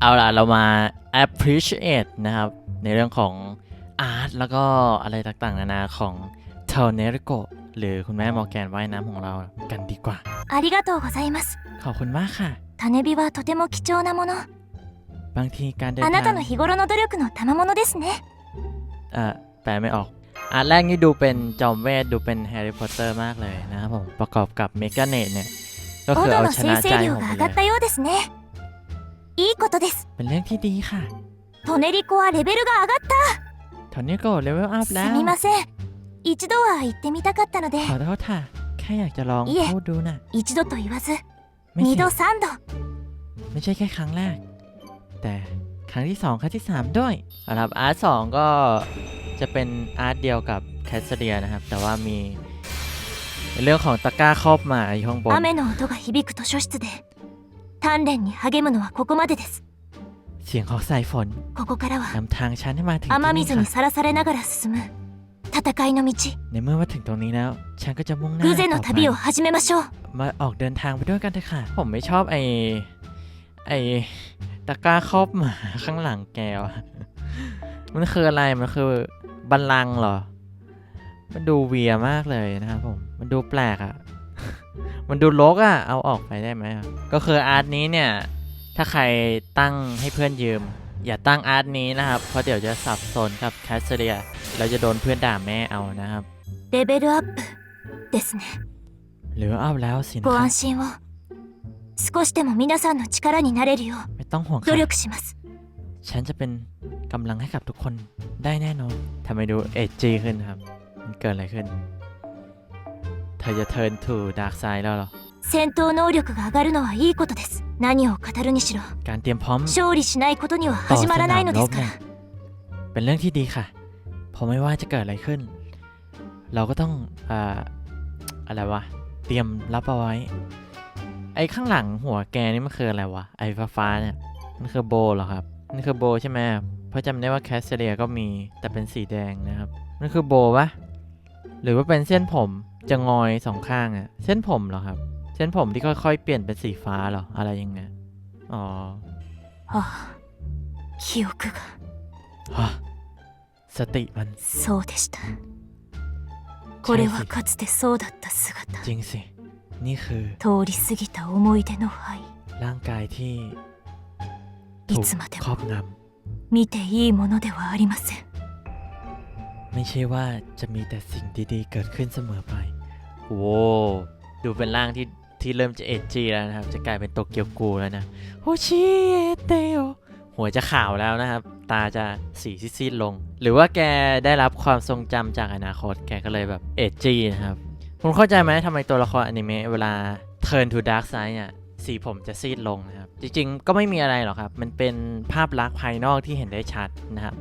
เอาล่ะ เรามา appreciate นะครับ ในเรื่องของอาร์ตแล้วก็อะไรต่างๆ นานาของเทเนริโกหรือคุณแม่มอร์แกนว่ายน้ำของเรากันดีกว่า ありがとうございます ขอบคุณมากค่ะ 種火はとても貴重なもの บางทีการเดิน あな ทา た ง の日頃の努力の賜物ですね เอ่อแปลไม่ออก อาร์ตแรกนี่ดูเป็นจอมเวท ดูเป็นแฮร์รี่พอตเตอร์มากเลยนะครับผม ประกอบกับเมกาเนตเนี่ย ก็ 温 คือ 度 เอา の ช 生 นะใจ 成量 ผม が ไป 上 เล がった ย ようですね いいことです เป็นเรื่องที่ดีค่ะ トネリコはレベルが上がっ ตอนนี้ก็เลเวลอัพ た แล้ว すみません一度は行ってみたかったので ขอโทษค่ะ แค่อยากจะลอง いえ พูดดูน่ะ 一度と言わず ไม่ 二 ใช่ 度三度 ไม่ใช่แค่ครั้งแรก แต่ครั้งที่สองครั้งที่สามด้วยนะครับอาร์ตสองก็จะเป็นอาร์ตเดียวกับแคสเดียนะครับ แต่ว่ามีในเรื่องของตะกร้าครอบมาอยู่ข้างบน 雨の音が響く図書室で 鍛錬に励むのはここまでです เสียงของสายฝน ここからは นำทางฉันให้มาถึง 雨 ที่นี่ 水に ค่ะ さらされながら進む戦いの道 ในเมื่อมาถึงตรงนี้แล้ว ฉันก็จะมุ่งหน้า 偶然の ต่อไป 旅を始めましょう มาออกเดินทางไปด้วยกันเถอะค่ะ ผมไม่ชอบไอไอตะกร้าครอบหมาข้างหลังแกวะ มันคืออะไร มันคือบัลลังก์เหรอ มันดูเวียมากเลยนะครับผม มันดูแปลกอะ่ะ มันดูลกอะ่ะ เอาออกไปได้ไหมอะก็คืออาร์ตนี้เนี่ย ถ้าใครตั้งให้เพื่อนยืม อย่าตั้งอาร์ตนี้นะครับ เพราะเดี๋ยวจะสับสนกับแคสเซียเราจะโดนเพื่อนด่าแม่เอานะครับ レベルアップですね หรือเอาแล้วสินะ ご ครับ 安心を少しでも皆さんの力になれるよ ไม่ต้องห่วง う ค่ะ 努力します ฉันจะเป็นกำลังให้กับทุกคนได้แน่นอนทำไมดูเอจจีขึ้นครับ มันเกิดอะไรขึ้น เธอจะเทิร์นทูดาร์กไซด์แล้วเหรอ 戦闘能力が上がるのはいいことです何を語るにしろ การเตรียมพร้อม 勝利しないことには ต่อ 始 ส まら นา ない ม の ร です บ か เนี่ย ら เป็นเรื่องที่ดีค่ะ เพราะไม่ว่าจะเกิดอะไรขึ้น เราก็ต้องอ่าอะไรวะ เตรียมรับเอาไว้ ไอ้ข้างหลังหัวแกนี่มันคืออะไรวะ ไอ้ฟ้าฟ้าๆเนี่ย มันคือโบเหรอครับ มันคือโบใช่ไหมเพราะจำได้ว่าแคสเซียก็มีแต่เป็นสีแดงนะครับ มันคือโบปะหรือว่าเป็นเส้นผม จะงอยสองข้างอะเส้นผมเหรอครับ เส้นผมที่ค่อยๆเปลี่ยนเป็นสีฟ้าเหรอ อะไรยังไง อ๋อ ああ記憶が ฮะสติมัน そうでしたこれはかつてそうだった姿 จริงสิ นี่คือ 通り過ぎた思い出の灰 ร่างกายที่ い ถูก つまで ครอ も บง 見ていいものではありませんำ ไม่ใช่ว่าจะมีแต่สิ่งดีๆ เกิดขึ้นเสมอไปโว้ดูเป็นร่างที่ที่เริ่มจะเอจจีแล้วนะครับ จะกลายเป็นโตเกียวกูแล้วนะโฮชิเอเตโอหัวจะขาวแล้วนะครับ ตาจะสีซีดๆลง หรือว่าแกได้รับความทรงจำจากอนาคต แกก็เลยแบบเอจจีนะครับ คุณเข้าใจไหมทำไมตัวละครอนิเมะเวลา turn to dark side เนี่ยสีผมจะซีดลงนะครับ จริงๆ ก็ไม่มีอะไรหรอกครับ มันเป็นภาพลักษณ์ภายนอกที่เห็นได้ชัดนะครับ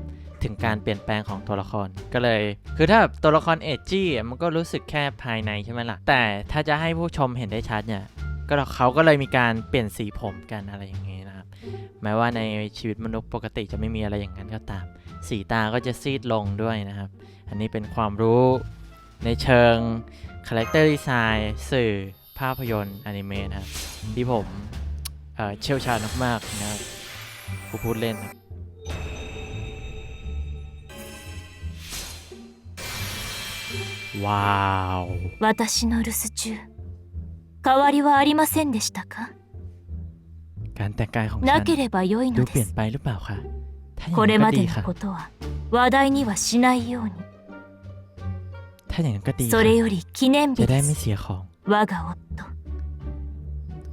ถึงการเปลี่ยนแปลงของตัวละครก็เลย คือถ้าแบบตัวละครเอจี้มันก็รู้สึกแค่ภายในใช่ไหมล่ะ แต่ถ้าจะให้ผู้ชมเห็นได้ชัดเนี่ยก็เขาก็เลยมีการเปลี่ยนสีผมกันอะไรอย่างงี้นะครับ แม้ว่าในชีวิตมนุษย์ปกติจะไม่มีอะไรอย่างนั้นก็ตาม สีตาก็จะซีดลงด้วยนะครับ อันนี้เป็นความรู้ในเชิงคาแรคเตอร์ดีไซน์สื่อภาพยนตร์อนิเมะนะครับที่ผมเออเชี่ยวชาญมากๆนะครับกูพูดเล่นครับ ว้าว 私の留守中変わりはありませんでしたか การแต่งกายของฉั なんければ良い ดู の เปลี่ で ยน す ไปหรือเปล่าคะถ้าอย่าง これ นั้น ま ก็ で ดี の ค่ะ ことは話題にはしないように ถ้าอย่างนั้นก็ดี そ ค่ะ れより記念 จะ 日 ได้ で ไม่ す เสียของ 我が夫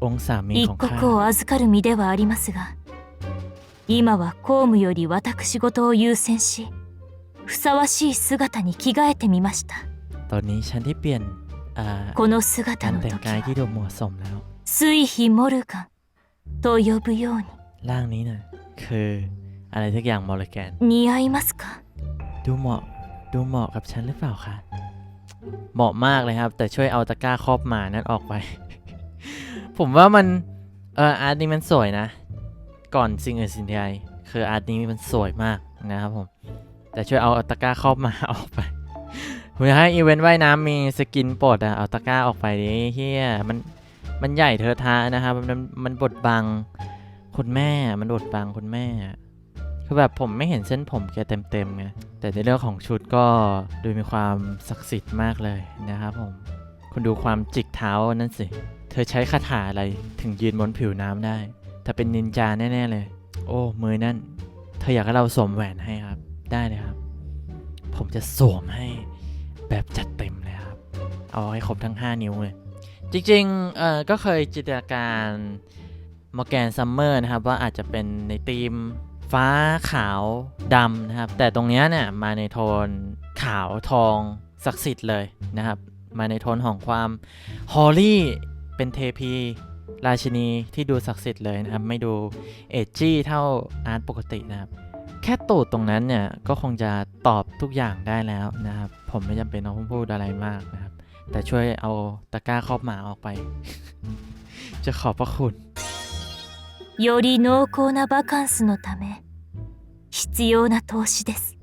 องค์สามี 一 ของข้า 刻を預かる身ではありますが今は公務より私事を優先しふさわしい姿に着替えてみました ตอนนี้ฉันได้เปลี่ยนอ่า この กา 姿 ร の แต่ง 時 กายที่ は ดูเหมาะสมแล้ว 水妃モルガンと呼ぶように ร่างนี้น่ะคืออะไรสักอย่างมอลแกน 似合いますか ดูเหมาะดูเหมาะกับฉันหรือเปล่าคะเหมาะมากเลยครับ แต่ช่วยเอาตะกร้าครอบหมานั้นออกไป ผมว่ามันเอออาร์ตนี้มันสวยนะ ก่อนสิ่งอื่นสิ่งใดคืออาร์ตนี้มันสวยมากนะครับผม แต่ช่วยเอาตะกร้าครอบหมาออกไป ผมอยให้อีเวนต์ว่ายน้ำมีสกินโปรดอะเอาตะกร้าออกไปดิเฮียมันมันใหญ่เทอะทะนะครับมันมันบดบังคุณแม่มันอดบังคุณแม่ คือแบบผมไม่เห็นเส้นผมแกเต็มๆไงแต่ในเรื่องของชุดก็ดูมีความศักดิ์สิทธิ์มากเลยนะครับผมคุณดูความจิกเท้านั่นสิ เธอใช้คาถาอะไรถึงยืนบนผิวน้ำได้ถ้าเป็นนินจาแน่ๆเลย โอ้มือนั่นเธออยากให้เราสวมแหวนให้ครับ ได้เลยครับ ผมจะสวมให้ แบบจัดเต็มเลยครับ เอาให้ครบทั้ง 5 นิ้วเลย จริงๆ เอ่อ ก็เคยจินตนาการมอร์แกนซัมเมอร์นะครับ ว่าอาจจะเป็นในธีมฟ้าขาวดำนะครับ แต่ตรงเนี้ยเนี่ยมาในโทนขาวทองศักดิ์สิทธิ์เลยนะครับ มาในโทนของความฮอลลี่เป็นเทพีราชินีที่ดูศักดิ์สิทธิ์เลยนะครับ ไม่ดูเอจจี้เท่าอาร์ตปกตินะครับ แค่ตูดตรงนั้นเนี่ย ก็คงจะตอบทุกอย่างได้แล้วนะครับ ผมไม่จำเป็นต้องพูดอะไรมากนะครับ แต่ช่วยเอาตะกร้าครอบหมาออกไป จะขอบพระคุณ より濃厚なバカンスのため必要な投資です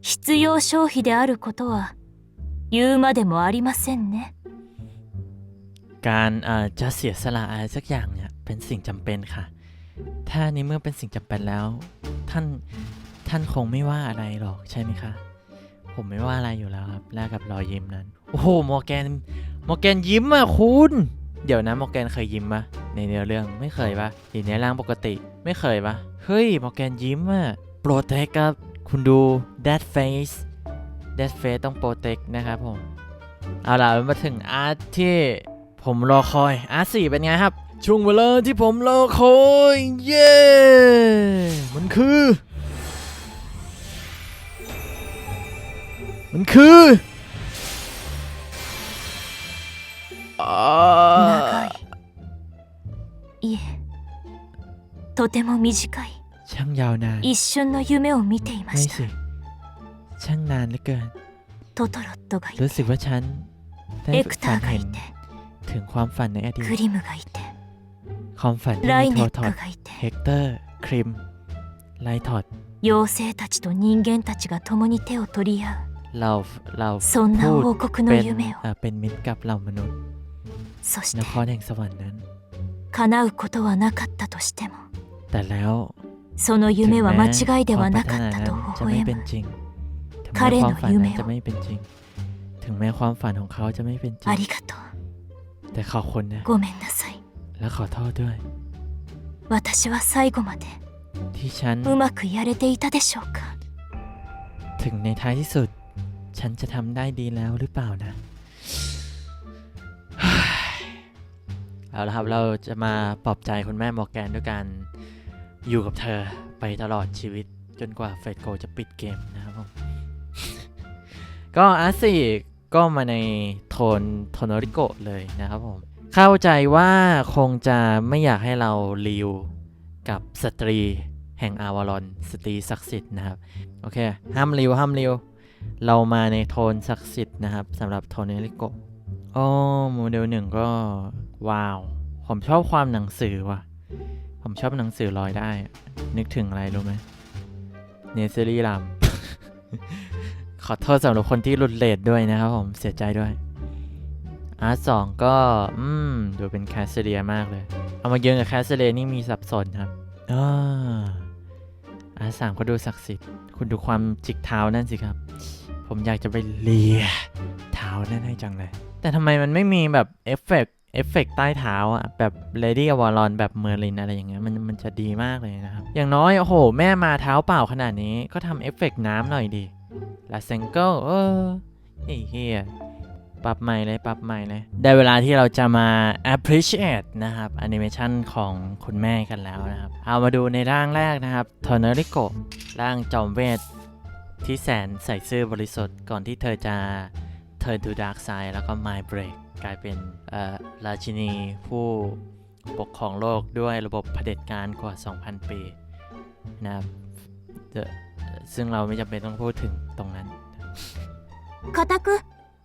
必要消費であることは言うまでもありませんね การเอ่อจะเสียสละอะไรสักอย่างเนี่ยเป็นสิ่งจำเป็นค่ะ ถ้าในเมื่อเป็นสิ่งจำเป็นแล้ว ท่านท่านคงไม่ว่าอะไรหรอกใช่ไหมคะ ผมไม่ว่าอะไรอยู่แล้วครับแลกกับรอยยิ้มนั้น โอ้โหมอร์แกนมอร์แกนยิ้มอะคุณ เดี๋ยวนะมอร์แกนเคยยิ้มปะในเนื้อเรื่องไม่เคยปะหรือในร่างปกติไม่เคยปะเฮ้ยมอร์แกนยิ้มอะโปรเทคครับคุณดู that face that face ต้องโปรเทคนะครับผม เอาล่ะมาถึงอาร์ตที่ผมรอคอยอาร์ตสี่เป็นไงครับ ช่วงเวลาที่ผมรอคอย เย้ มันคือ มันคืออ่า 長いいえとても短い ช่างยาวนาน 一瞬の夢を見ていま ไม่ した สิ ช่างนานเหลือเกิน トトロットがい รู้ て สึกว่าฉันได้ エクタ ฝัน ーが เห็ い น て ถึงความฝันในอดีต グリムがいて ความฝันที่ ラ มี イ โท ネッ ทอ ク ด がいて เฮกเตอร์ คริม ไลทอด 妖精たちと人間たちが共に手を取り合 เราเรา うそんな พูด 王国の เป็น 夢を เอ่อเป็นมิตรกับเหล่ามนุษย์ そし น て ครแห่งสวรรค์นั้น 叶うことはなかったとしても แต่แล้ว その ถึง 夢は แม้ 間違いで ควา は มป な รารถ かっ นา た นั้น と จะ 微 ไม่ 笑 เป็น む จริง ถึง 彼 แม้ の ความฝันนั้น 夢を จะไม่เป็นจริง ถึงแม้ความฝันของเขาจะไม่เป็นจริ あ ง りがと แต่ขอบคุณนะ うごめんなさい และขอโทษด้วย 私は最後まで ที่ฉัน うまくやれていたでしょうか ถึงในท้ายที่สุด ฉันจะทำได้ดีแล้วหรือเปล่านะ เอาละครับเราจะมาปลอบใจคุณแม่มอร์แกนด้วยการอยู่กับเธอไปตลอดชีวิตจนกว่าเฟดโกจะปิดเกมนะครับผม ก็อาร์สี่ก็มาในโทนโทนริโกเลยนะครับผม เข้าใจว่าคงจะไม่อยากให้เราลิวกับสตรีแห่งอาวารอนสตรีศักดิ์สิทธิ์นะครับ โอเค ห้ามริวห้ามริวเรามาในโทนศักดิ์สิทธิ์นะครับสำหรับโทนริโกอ๋อโมเดลหนึ่งก็ ว้าว ผมชอบความหนังสือว่ะ ผมชอบหนังสือลอยได้ นึกถึงอะไรรู้ไหมเนเซอรี่ลำขอโทษสำหรับคนที่หลุดเลทด้วยนะครับผมเสียใจด้วย อาร์ตสองก็ อืม ดูเป็นแคสเซเดียมากเลย เอามาเยือนกับแคสเซเดียนี่มีสับสนครับอ่าอาร์ตสามก็ดูศักดิ์สิทธิ์ คุณดูความจิกเท้านั่นสิครับ ผมอยากจะไปเลียเท้านั่นให้จังเลย แต่ทำไมมันไม่มีแบบเอฟเฟกต์เอฟเฟกต์ใต้เท้าอะแบบเลดี้อวารอนแบบเมอร์ลินอะไรอย่างเงี้ยมันมันจะดีมากเลยนะครับ อย่างน้อย โอ้โห แม่มาเท้าเปล่าขนาดนี้ก็ทำเอฟเฟกต์น้ำหน่อยดีลาเซงเกิลเออไอ้เฮีย ปรับใหม่เลย ปรับใหม่เลย ได้เวลาที่เราจะมา appreciate นะครับแอนิเมชันของคุณแม่กันแล้วนะครับ เอามาดูในร่างแรกนะครับทอนริโกร่างจอมเวท ที่แสนใส่ซื้อบริสุทธิ์ก่อนที่เธอจะ Turn to Dark Side แล้วก็ My Break กลายเป็นราชินีผู้ปกครองโลกด้วยระบบะเผด็จการกว่า 2,000 ปีนะครับซึ่งเราไม่จำเป็นต้องพูดถึงตรงนั้นคาตาคุ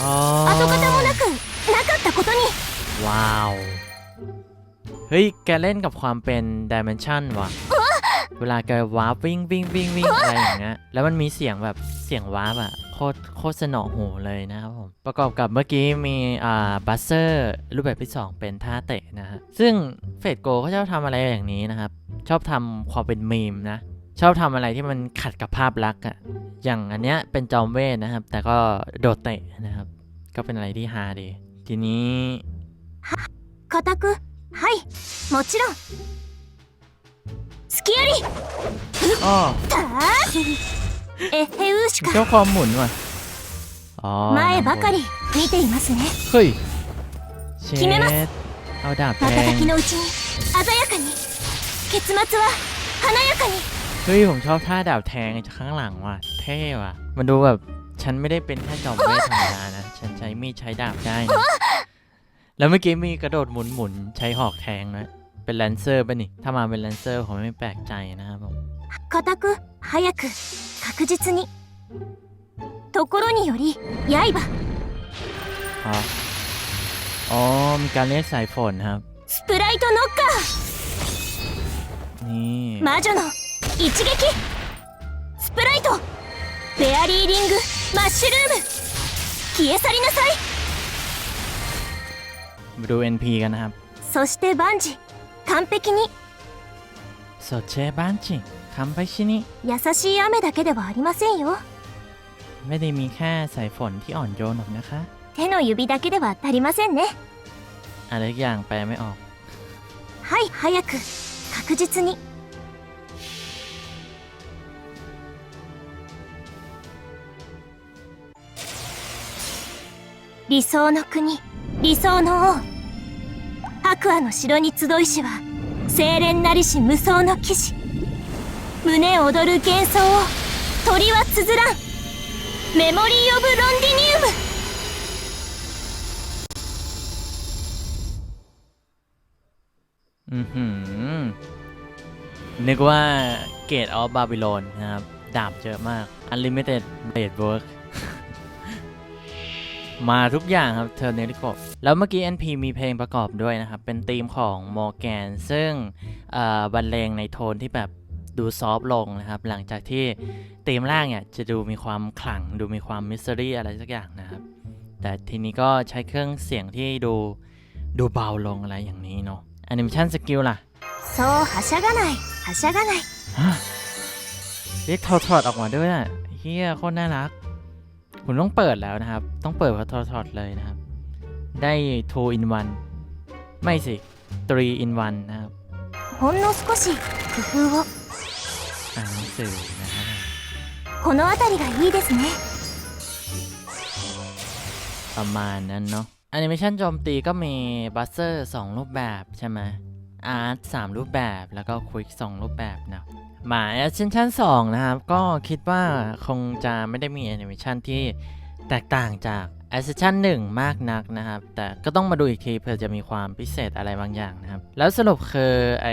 อ๋อ 跡形もなくなかったことに ว้าว เฮ้ย แกเล่นกับความเป็นดิเมนชันว่ะ เวลาแกวาร์ปวิ่งวิ่งวิ่งวิ่งอะไรอย่างเงี้ย แล้วมันมีเสียงแบบเสียงวาร์ปอะโคตรโคตรสนอหูเลยนะครับผม ประกอบกับเมื่อกี้มีอ่าบัสเซอร์รูปแบบที่ 2 เป็นท่าเตะนะฮะ ซึ่งเฟดโกเขาชอบทำอะไรอย่างนี้นะครับ ชอบทำความเป็นมีมนะ ชอบทำอะไรที่มันขัดกับภาพลักษณ์อะอย่างอันเนี้ยเป็นจอมเวทนะครับ แต่ก็โดดเตะนะครับ ก็เป็นอะไรที่ฮาดี ทีนี้ 固くはいもちろん隙あり อ้อ たーエッヘウーシ ชอ カ บความหมุนว่ะ อ๋อ 前ばかり見ていますね เฮ้ยเช 決めます ดเอาดาบแทง 瞬きのうちに鮮やかに結末は華やかに เฮ้ย ผมชอบท่าดาบแทงจากข้างหลังว่ะ เท่ว่ะ มันดูแบบ ฉันไม่ได้เป็นแค่จอมเวทธรรมดานะ ฉันใช้มีดใช้ดาบได้นะแล้วเมื่อกี้มีกระโดดหมุนหมุนๆใช้หอกแทงนะเป็นแลนเซอร์ป่ะนี่ ถ้ามาเป็นแลนเซอร์ผมไม่แปลกใจนะครับผม 固く早く確実にところにより刃 อ๋อ อ๋อ มีการเรียกสายฝนครับ スプライトノッカ นี่ ー魔女の 一撃スプライトフェアリーリングマッシュルーム消え去りなさい มาดู NP กันนะครับ そして万事完璧に โซเชบ้านจิคำไปชินิ 優しい雨だけではありませんよ ไม่ได้มีแค่สายฝนที่อ่อนโยนหรอกนะคะ 手の指だけでは足りませんね อะไรทุกอย่างแปลไม่ออก はい早く確実に 理想の国理想の王白亜の城に集いしは清廉なりし無双の騎士胸躍る幻想を鳥は綴らんメモリー・オブ・ロンディニウム อือหือนึกว่าเกตออฟบาบิโลนนะครับ ดาบเยอะมาก Unlimited Blade Work มาทุกอย่างครับเทอร์เนลิโกแล้วเมื่อกี้ NP มีเพลงประกอบด้วยนะครับ เป็นธีมของโมแกนซึ่งบรรเลงในโทนที่แบบดูซอฟลงนะครับ หลังจากที่ธีมแรกเนี่ยจะดูมีความขลัง ดูมีความมิสซิรี่อะไรสักอย่างนะครับ แต่ทีนี้ก็ใช้เครื่องเสียงที่ดูดูเบาลงอะไรอย่างนี้เนาะแอนิเมชันสกิลล่ะโซ่ฮาชากะไนฮาชากะไนเรียกทอดออกมาด้วยนะเฮียโคตรน่ารัก คุณต้องเปิดแล้วนะครับ ต้องเปิดพอทอทอดเลยนะครับ ได้ 2 in 1 ไม่สิ 3 in 1 นะครับ ほんの少し工夫を อ่านหนังสือนะครับ この辺りがいいですね ประมาณนั้นเนาะแอนิเมชันโจมตีก็มีบัสเซอร์2รูปแบบใช่ไหมอาร์ต3รูปแบบแล้วก็ควิก2รูปแบบนะ หมาแอ s เซนชั้น 2 นะครับ ก็คิดว่าคงจะไม่ได้มีแอนิเมชันที่แตกต่างจาก a s c e n s i o n 1มากนักนะครับ แต่ก็ต้องมาดูอีกทีเผื่อจะมีความพิเศษอะไรบางอย่างนะครับ แล้วสรุปคือไอ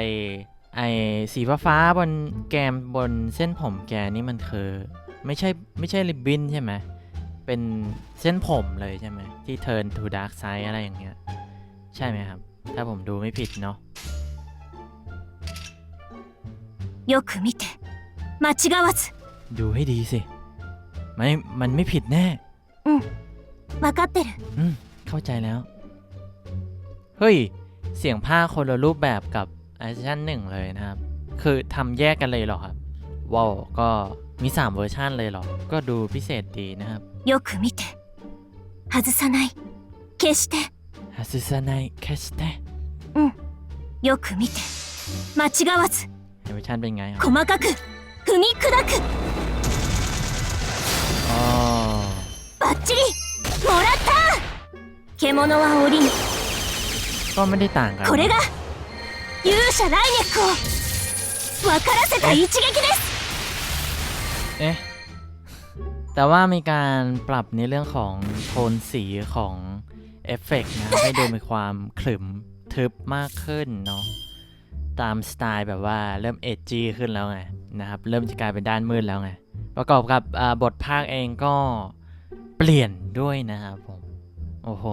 ไอสีฟ้าบนแกมบนเส้นผมแกนี่มันคือ ไม่ใช่ไม่ใช่ริบบิ้นใช่ไหมเป็นเส้นผมเลยใช่ไหมที่ turn to dark side อะไรอย่างเงี้ย ใช่ไหมครับ ถ้าผมดูไม่ผิดเนาะ よく見て間違わず ดูให้ดีสิ ไม่ มันไม่ผิดแน่ 分かってる อืม เข้าใจแล้ว เฮ้ย เสียงผ้าคนละรูปแบบกับ a c t i o n 1 เลยนะครับ คือทำแยกกันเลยเหรอครับ ว้าว ก็มี 3 เวอร์ชันเลยเหรอ ก็ดูพิเศษดีนะครับ よく見て外さない決して ฮาซุซานายแคสเต よく見て間違わず แอนิเมชันเป็นไงครับ 細かく踏み砕く อ๋อ バッチリもらった獣は降りぬ ก็ไม่ได้ต่างกัน これが勇者ライネックを分からせた一撃です เอ๊ะ แต่ว่ามีการปรับในเรื่องของโทนสีของเอฟเฟกต์นะ ให้ดูมีความขรึมทึบมากขึ้นเนาะ ตามสไตล์แบบว่าเริ่มเอจจีขึ้นแล้วไงนะครับ เริ่มจะกลายเป็นด้านมืดแล้วไง ประกอบกับอ่าบทภาคเองก็เปลี่ยนด้วยนะครับผม โอ้โห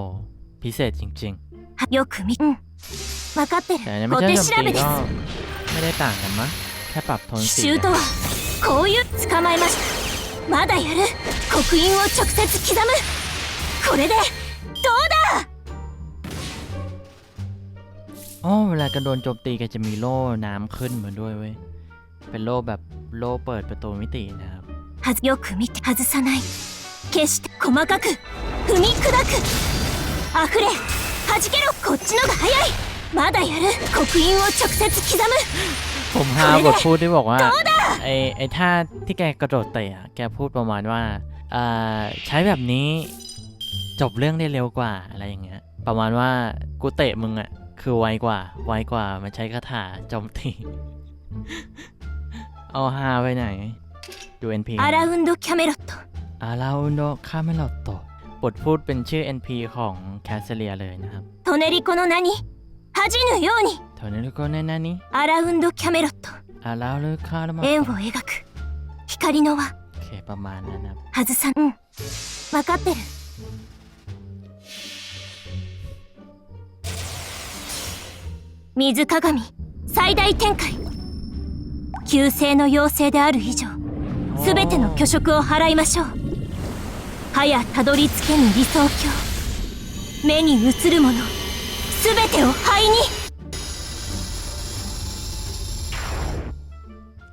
พิเศษจริง よく見うん分かってる ๆ แต่ในไม่ 小 ใช่ 手 ดน 調 ตรี べで ก็ す ไม่ได้ต่างกันมั้งแค่ปรับโทน 奇 สี 襲とはこういう捕まえましたまだやる刻印を直接刻むこれで อ๋อเวลากระโดนโจมตีก็จะมีโล่น้ำขึ้นมาด้วยเว้ย เป็นโล่แบบโล่เปิดประตูมิตินะครับ はずよく見て外さない決して細かく踏み砕く溢れ弾けろこっちのが早いまだやる刻印を直接刻む ผมฮาบทพูดที่บอกว่าไอ้ไอ้ท่าที่แกกระโดดเตะอะแกพูดประมาณว่าอ่าใช้แบบนี้จบเรื่องได้เร็วกว่าอะไรอย่างเงี้ย ประมาณว่ากูเตะมึงอะ คือไวกว่า ไวกว่ามันใช้คาถาโจมตี เอาฮาไปไหน ดู NP アラウンドキャメロット อาราอุนโดคาเมลอตโตบทพูดเป็นชื่อ NP ของแคสเซเลียเลยนะครับ トネリコの名に恥じぬように โทนี่ลูกในนั้นนี้ アラウンドキャメロット อาราลูคาร์ม 円を描く光の輪 โอเคประมาณนั้นนะครับ 外さんうん分かってる 水鏡最大展開旧姓の妖精である以上全ての虚飾を払いましょうはやたどり着けぬ理想郷目に映るもの全てを灰に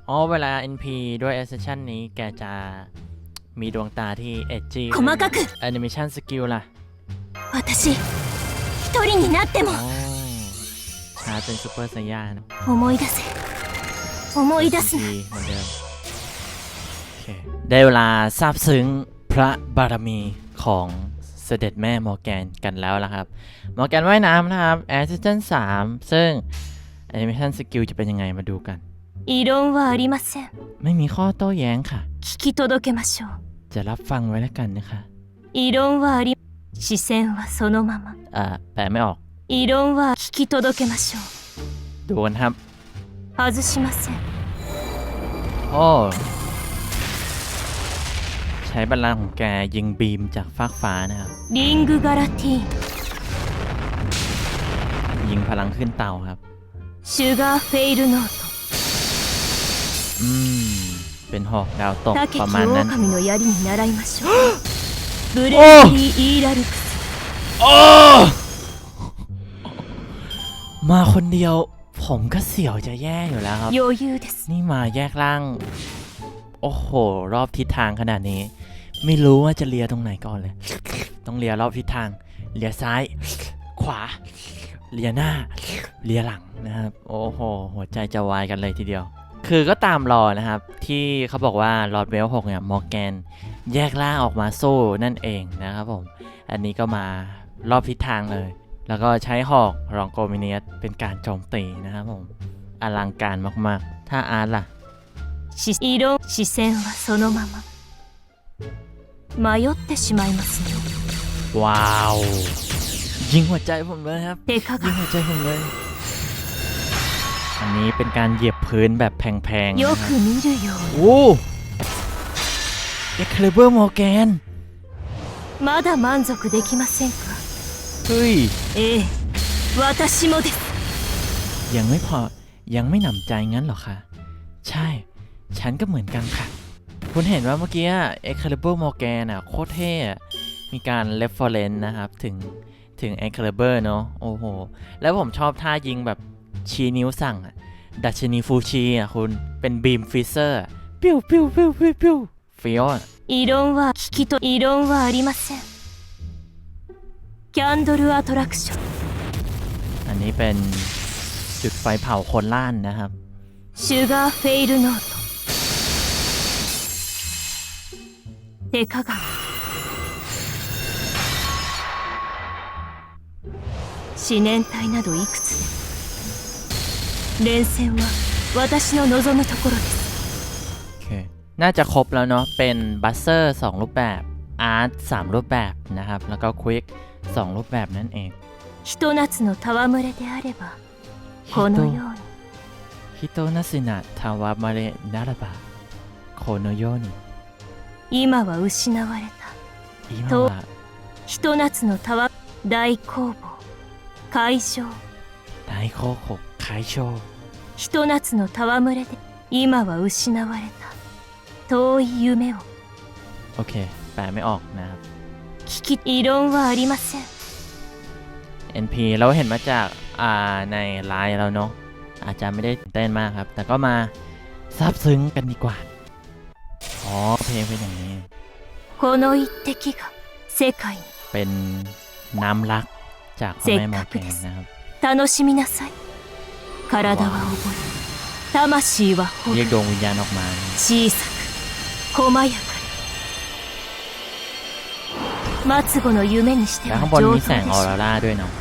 อ๋อเวลา NP ด้วย Ascension นี้แกจะมีดวงตาที่ edgy 細かく Animation Skill ล่ะ 私一人になっても อ๋อชาร์จเป็นซูเปอร์ไซย่านะ 思い出せ思い出す ดี な เหมือนเดิมโอเคได้เวลาซาบซึ้งพระบารมีของเสด็จแม่มอร์แกนกันแล้วล่ะครับ มอร์แกนว่ายน้ำนะครับ Ascension 3 ซึ่ง Animation Skill จะเป็นยังไงมาดูกัน 異論はありません ไม่มีข้อโต้แย้งค่ะ 聞き届けましょう จะรับฟังไว้แล้วกันนะคะ 異論はあり視線はそのまま อ่าแปลไม่ออก 異論は聞き届けましょ ดูกันครับ う外しません โอ้ ใช้บัลลังก์ของแกยิงบีมจากฟากฟ้านะครับ リングガラティーン ยิงพลังขึ้นเตาครับ シュガーフェイルノー อืม เป็นหอกดาวตก トタケ ประ キ มาณนั้น 狼の槍に習いましょうブレイリー・イーラルクス โอ้ มาคนเดียว ผมก็เสียวจะแย่อยู่แล้วครับ 余裕です นี่มาแยกร่าง โอ้โห รอบทิศทางขนาดนี้ ไม่รู้ว่าจะเลียตรงไหนก่อนเลย ต้องเลียรอบทิศทาง เลียซ้าย ขวา เลียหน้า เลียหลังนะครับ โอ้โห หัวใจจะวายกันเลยทีเดียว คือก็ตามรอนะครับ ที่เขาบอกว่าลอดเวล6เนี่ยมอร์แกน แยกร่างออกมาสู้นั่นเองนะครับผม อันนี้ก็มารอบทิศทางเลย แล้วก็ใช้หอกรองโกมิเนียสเป็นการโจมตีนะครับผม อลังการมากๆ ถ้าอาร์ตล่ะ 視異論視線はそのまま迷ってしまいますね ว้าว ยิงหัวใจผมเลยครับ 手加 ยิง 減 หัวใจผมเลย อันนี้เป็นการเหยียบพื้นแบบแพงๆ よ นะครับ く見るように โอ้เอ็กเคลเบอร์มอร์แกน まだ満足できませんか เฮ้ย ええ私もです ยังไม่พอ ยังไม่หนำใจงั้นเหรอคะ ใช่ ฉันก็เหมือนกันค่ะ คุณเห็นว่าเมื่อกี้ Excalibur Morgan อ่ะ โคตรเท่อะมีการ reference นะครับ ถึงถึง Excalibur เนอะโอ้โห แล้วผมชอบท่ายิงแบบชี้นิ้วสั่งอะดัชนีฟูชีอ่ะคุณ เป็นบีมฟิเซอร์ปิ้วปิ้วปิ้วปิ้วปิ้วเฟี้ยวอ่ะ 異論は聞きと異論はありません キャンドルアトラクション อันนี้เป็นจุดไฟเผาคนล่านนะครับ シュガーフェイルノート手加減思念体などいくつでも連戦は私の望むところです โอเค น่าจะครบแล้วเนาะ เป็นบัสเซอร์ 2 รูปแบบ อาร์ต 3 รูปแบบนะครับ แล้วก็ควิก 2 รูปแบบนั่นเอง ひと夏の戯れであればこのように ฮิโตนาซินะทาวามาเรนาราบะโคโนโยนิ 今は失われた อิมา と วะ ひと夏のたわ大工房会場 ไดโคโคไคโช ひと夏の戯れで今は失われた遠い夢を โอเค แปลไม่ออกนะครับ 聞き異論はありません NP เราเห็นมาจากอ่าในไลน์เราเนาะอาจจะไม่ได้ตื่นเต้นมากครับ แต่ก็มาซาบซึ้งกันดีกว่า อ๋อ เพลงเป็นอย่างนี้ この一滴が世界に เป็นน้ำรักจากพ่อแม่มอร์แกนนะครับ 楽しみなさい体は覚え魂はほ เรี る ยกดวงวิญญาณออกมา 小さく細やか か 末後の夢にして แล้ว は ข้างบน 上 มี 等 แสง で ออ しょ โรราด้วยเนาะ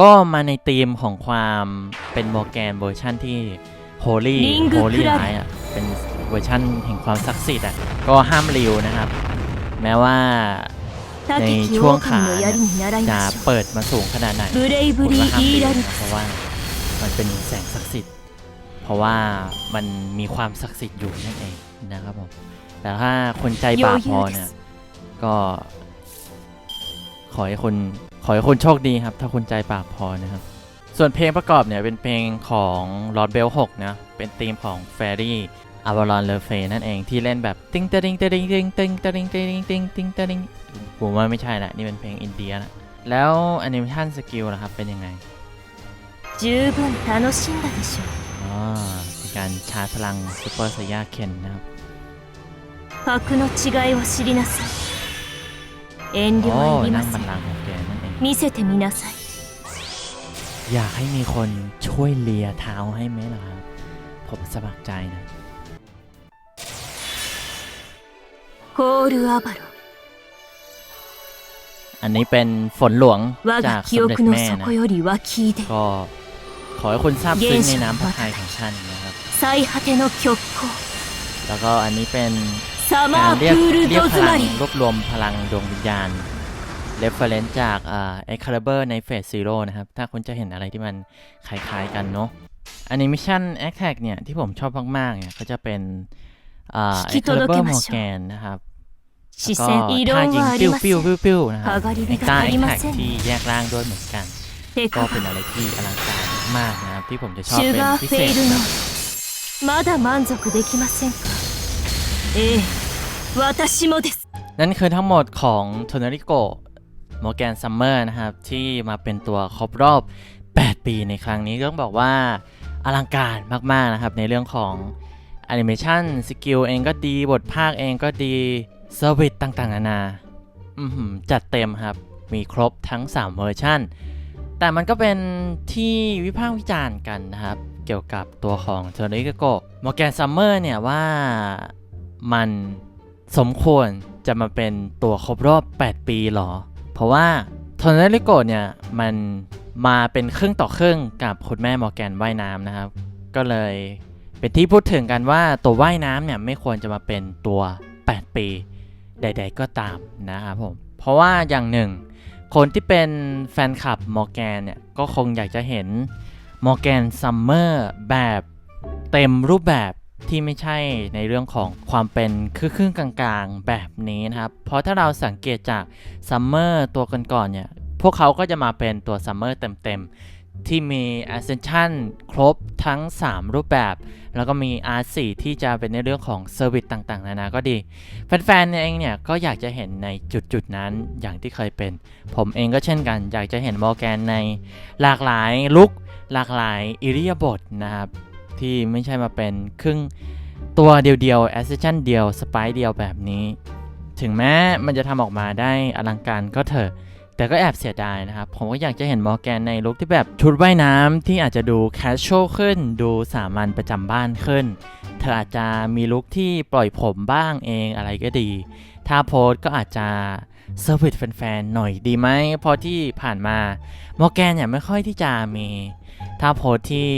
ก็มาในธีมของความเป็นมอร์แกนเวอร์ชั่นที่โฮลี่ ลิงกุ โฮลี่ クラ ไล ブ ท์อ่ะ เป็นเวอร์ชั่นแห่งความศักดิ์สิทธิ์อ่ะ ก็ห้ามริวนะครับ แม้ว่า 高き ในช่วง 狼 ขา の槍に習い จะ ましょ เปิดมาสูงขนาดไหน うブレイブ คุณ リ ก็ ー ห้าม イー ริ ラ ว ル นะเพราะว่ามันเป็นแสงศักดิ์สิทธิ์ เพราะว่ามันมีความศักดิ์สิทธิ์อยู่นั่นเองนะครับผม แต่ถ้าคนใจบาป 余 พอ 裕で เนี่ย す ก็ ขอให้คุณขอให้คุณโชคดีครับ ถ้าคุณใจปากพอนะครับ ส่วนเพลงประกอบเนี่ย เป็นเพลงของลอร์ดเบล6นะ เป็นธีมของแฟรี่อาวารอนเลเฟนั่นเองที่เล่นแบบติ้งตะดิงตะดิงติงติงตะดิงตะดิงติงติงตะดิงผมว่าไม่ใช่ละนี่เป็นเพลงอินเดียนะแล้วแอนิเมชันสกิลล่ะครับ เป็นยังไง 十分楽しんだでしょ อ๋อเป็นการชาร์จพลังซูเปอร์ไซย่าเคนนะครับ う格の違いを知りなさい 遠慮 โอ้ はいり นั่ ま ง せ บัล ん ลังก์ของแกนั่นเอง 見せてみなさい อยากให้มีคนช่วยเลียเท้าให้ไหมล่ะครับ ผมสมัครใจนะ コールアバロ อันนี้เป็นฝนหลวง 我 จาก が ส 記 มเด็จ 憶の แม่นะ 底より湧き出 ก็ขอให้คุณทราบซึ้งในน้ำพระทัยของท่านนะครับ 最果ての極光 แล้วก็อันนี้เป็น サマ การเรียกเรียกพลังรวบรวมพลังดวงวิญญาณเรฟเฟรนซ์จากเอ็กคาเบอร์ในเฟสซีโร่นะครับ ถ้าคุณจะเห็นอะไรที่มันคล้ายๆกันเนาะแอนิเมชันแอคแท็กเนี่ย ที่ผมชอบมากๆเนี่ยก็จะเป็นเอ็กคาเบอร์มอร์แกนนะครับก็ท่ายิงปิ้วปิ้วปิ้วปิ้วนะครับเอ็กตาเอ็แท็กที่แยกร่างด้วยเหมือนกัน ก็เป็นอะไรที่อลังการมากนะครับ ที่ผมจะชอบเป็นพิเศษนะ ええ私もです นั่นคือทั้งหมดของโทนาริโกโมแกนซัมเมอร์นะครับ ที่มาเป็นตัวครบรอบ 8 ปีในครั้งนี้ต้องบอกว่าอลังการมาก ๆ นะครับ ในเรื่องของแอนิเมชันสกิลเองก็ดี บทภาคเองก็ดีเซอร์วิสต่าง ๆ นานาอื้อหือจัดเต็มครับ มีครบทั้ง 3 เวอร์ชันแต่มันก็เป็นที่วิพากษ์วิจารณ์กันนะครับ เกี่ยวกับตัวของโทนาริโกโมแกนซัมเมอร์เนี่ยว่า มันสมควรจะมาเป็นตัวครบรอบ 8 ปีหรอ เพราะว่าโทนาริโกเนี่ยมันมาเป็นครึ่งต่อครึ่งกับคุณแม่มอร์แกนว่ายน้ำนะครับ ก็เลยเป็นที่พูดถึงกันว่าตัวว่ายน้ำเนี่ยไม่ควรจะมาเป็นตัว 8 ปีใด ๆ ก็ตามนะครับผม เพราะว่าอย่างหนึ่ง คนที่เป็นแฟนคลับมอร์แกนเนี่ยก็คงอยากจะเห็นมอร์แกนซัมเมอร์แบบเต็มรูปแบบ ที่ไม่ใช่ในเรื่องของความเป็นครึ่งกลางๆแบบนี้นะครับ เพราะถ้าเราสังเกตจากซัมเมอร์ตัวก่อนๆเนี่ยพวกเขาก็จะมาเป็นตัวซัมเมอร์เต็มๆ ที่มี Ascension ครบทั้ง 3 รูปแบบ แล้วก็มี R4 ที่จะเป็นในเรื่องของเซอร์วิสต่างๆ นานาก็ดี แฟนๆเองเนี่ยก็อยากจะเห็นในจุดๆ นั้นอย่างที่เคยเป็น ผมเองก็เช่นกัน อยากจะเห็นมอร์แกนในหลากหลายลุคหลากหลายอิริยาบถนะครับ ที่ไม่ใช่มาเป็นครึ่งตัวเดียวๆ a s c e s s i o n เดียวสไปเดียวแบบนี้ ถึงแม้มันจะทำออกมาได้อลังการก็เถอะ แต่ก็แอบเสียดายนะครับ ผมก็อยากจะเห็นมอร์แกนในลุคที่แบบชุดว่ายน้ำที่อาจจะดูแคชช a l ขึ้น ดูสามัญประจำบ้านขึ้น เธออาจจะมีลุคที่ปล่อยผมบ้างเองอะไรก็ดี ถ้าโพสก็อาจจะเซอร์วิสแฟนๆหน่อยดีไหมเพราะที่ผ่านมามอร์แกนเนี่ยไม่ค่อยที่จะมี ถ้าโพสที่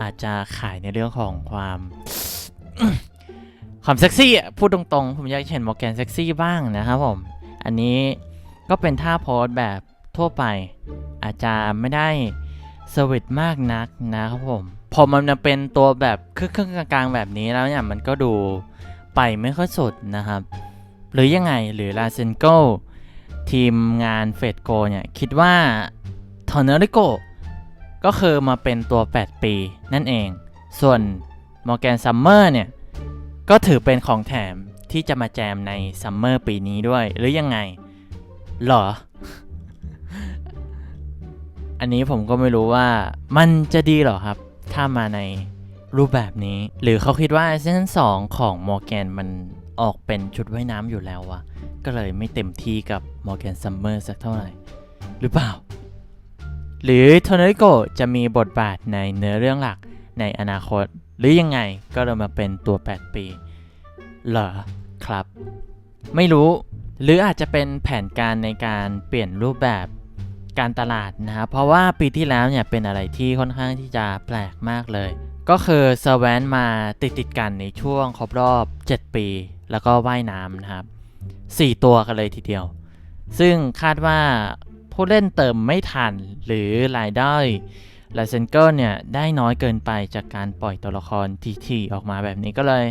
อาจจะขายในเรื่องของความความเซ็กซี่อะพูดตรงๆ ผมอยากเห็นมอร์แกนเซ็กซี่บ้างนะครับผม อันนี้ก็เป็นท่าโพสแบบทั่วไป อาจจะไม่ได้เซอร์วิสมากนักนะครับผม พอมันมาเป็นตัวแบบครึ่งกลางๆแบบนี้แล้วเนี่ยมันก็ดูไปไม่ค่อยสุดนะครับ หรือยังไงหรือลาเซนโกทีมงานเฟดโกเนี่ย คิดว่าทอร์เนริโก ก็คือมาเป็นตัว 8 ปีนั่นเอง ส่วนมอร์แกนซัมเมอร์เนี่ย ก็ถือเป็นของแถมที่จะมาแจมในซัมเมอร์ปีนี้ด้วยหรือยังไง หรอ อันนี้ผมก็ไม่รู้ว่ามันจะดีหรอครับ ถ้ามาในรูปแบบนี้ หรือเขาคิดว่าซีซั่นสองของมอร์แกนมันออกเป็นชุดว่ายน้ำอยู่แล้ววะก็เลยไม่เต็มที่กับมอร์แกนซัมเมอร์สักเท่าไหร่ หรือเปล่า หรือโทน r ิโกจะมีบทบาทในเนื้อเรื่องหลักในอนาคต หรือยังไงก็เลยมาเป็นตัว 8 ปี เหรอครับ ไม่รู้หรืออาจจะเป็นแผนการในการเปลี่ยนรูปแบบการตลาดนะครับเพราะว่าปีที่แล้วเนี่ยเป็นอะไรที่ค่อนข้างที่จะแปลกมากเลย ก็คือเซอร์แวนมาติดติดกันในช่วงครบรอบ 7 ปี แล้วก็ว่ายน้ำนะครับ 4 ตัวกันเลยทีเดียว ซึ่งคาดว่า ผู้เล่นเติมไม่ทันหรือรายได้ลาเซนเกิลเนี่ยได้น้อยเกินไปจากการปล่อยตัวละครทีๆออกมาแบบนี้ก็เลย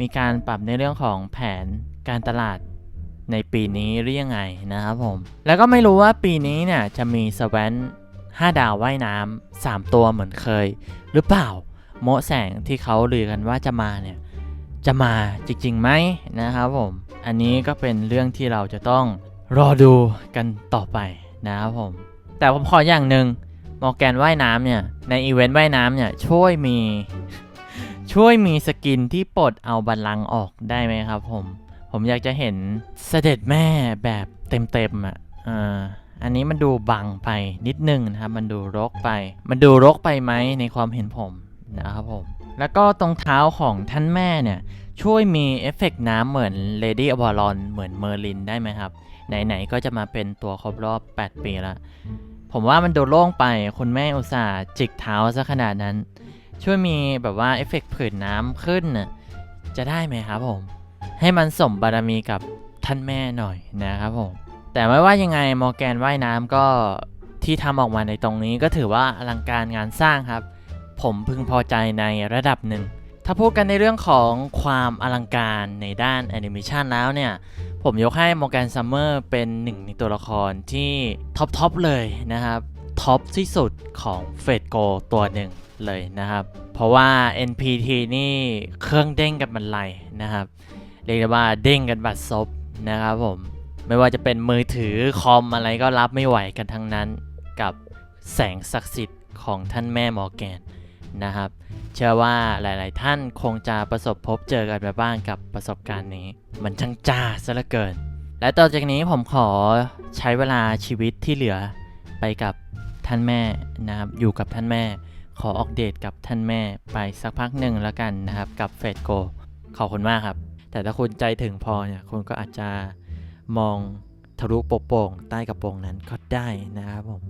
มีการปรับในเรื่องของแผนการตลาดในปีนี้หรือยังไงนะครับผม แล้วก็ไม่รู้ว่าปีนี้เนี่ยจะมีสแวน5ดาวว่ายน้ำ3ตัวเหมือนเคย หรือเปล่าโมแสงที่เขาลือกันว่าจะมาเนี่ยจะมาจริงๆไหมนะครับผม อันนี้ก็เป็นเรื่องที่เราจะต้องรอดูกันต่อไป นะครับผม แต่ผมขออย่างหนึ่งมอแกนว่ายน้ำเนี่ย ในอีเวนต์ว่ายน้ำเนี่ย ช่วยมี ช่วยมีสกินที่ปลดเอาบัลลังก์ออกได้ไหมครับผม ผมอยากจะเห็นเสด็จแม่แบบเต็มๆอะอ่าอันนี้มันดูบังไปนิดนึงนะครับ มันดูรกไป มันดูรกไปไหมในความเห็นผมนะครับผม แล้วก็ตรงเท้าของท่านแม่เนี่ย ช่วยมีเอฟเฟกต์น้ำเหมือน Lady a v a l o n เหมือนเมอร์ลินได้ไหมครับ ไหนๆก็จะมาเป็นตัวครบรอบ 8 ปีแล้วผมว่ามันดูโล่งไปคุณแม่อุตส่าห์จิกเท้าซะขนาดนั้น ช่วยมีแบบว่าเอฟเฟกต์ผื่นน้ำขึ้นน่ะจะได้ไหมครับผม ให้มันสมบารมีกับท่านแม่หน่อยนะครับผม แต่ไม่ว่ายังไงมอร์แกนว่ายน้ำก็ที่ทำออกมาในตรงนี้ก็ถือว่าอลังการงานสร้างครับ ผมพึงพอใจในระดับหนึ่งถ้าพูดกันในเรื่องของความอลังการในด้านแอนิเมชันแล้วเนี่ย ผมยกให้มอร์แกนซัมเมอร์เป็นหนึ่งในตัวละครที่ท็อปทอปเลยนะครับ ท็อปที่สุดของเฟดโกตัวหนึ่งเลยนะครับ เพราะว่า NPT นี่เครื่องเด้งกันบันไลนะครับ เรียกได้ว่าเด้งกันบัดซบนะครับผม ไม่ว่าจะเป็นมือถือคอมอะไรก็รับไม่ไหวกันทั้งนั้นกับแสงศักดิ์สิทธิ์ของท่านแม่มอร์แกนนะครับ เชื่อว่าหลาย ๆ ท่านคงจะประสบพบเจอกันมาบ้างกับประสบการณ์นี้ มันช่างจ้าซะเหลือเกิน และต่อจากนี้ผมขอใช้เวลาชีวิตที่เหลือไปกับท่านแม่นะครับ อยู่กับท่านแม่ ขอออกเดทกับท่านแม่ไปสักพักหนึ่งแล้วกันนะครับ กับเฟดโกขอบคุณมากครับ แต่ถ้าคุณใจถึงพอเนี่ยคุณก็อาจจะมองทะลุโป่งใต้กระโปรงนั้นก็ได้นะครับผม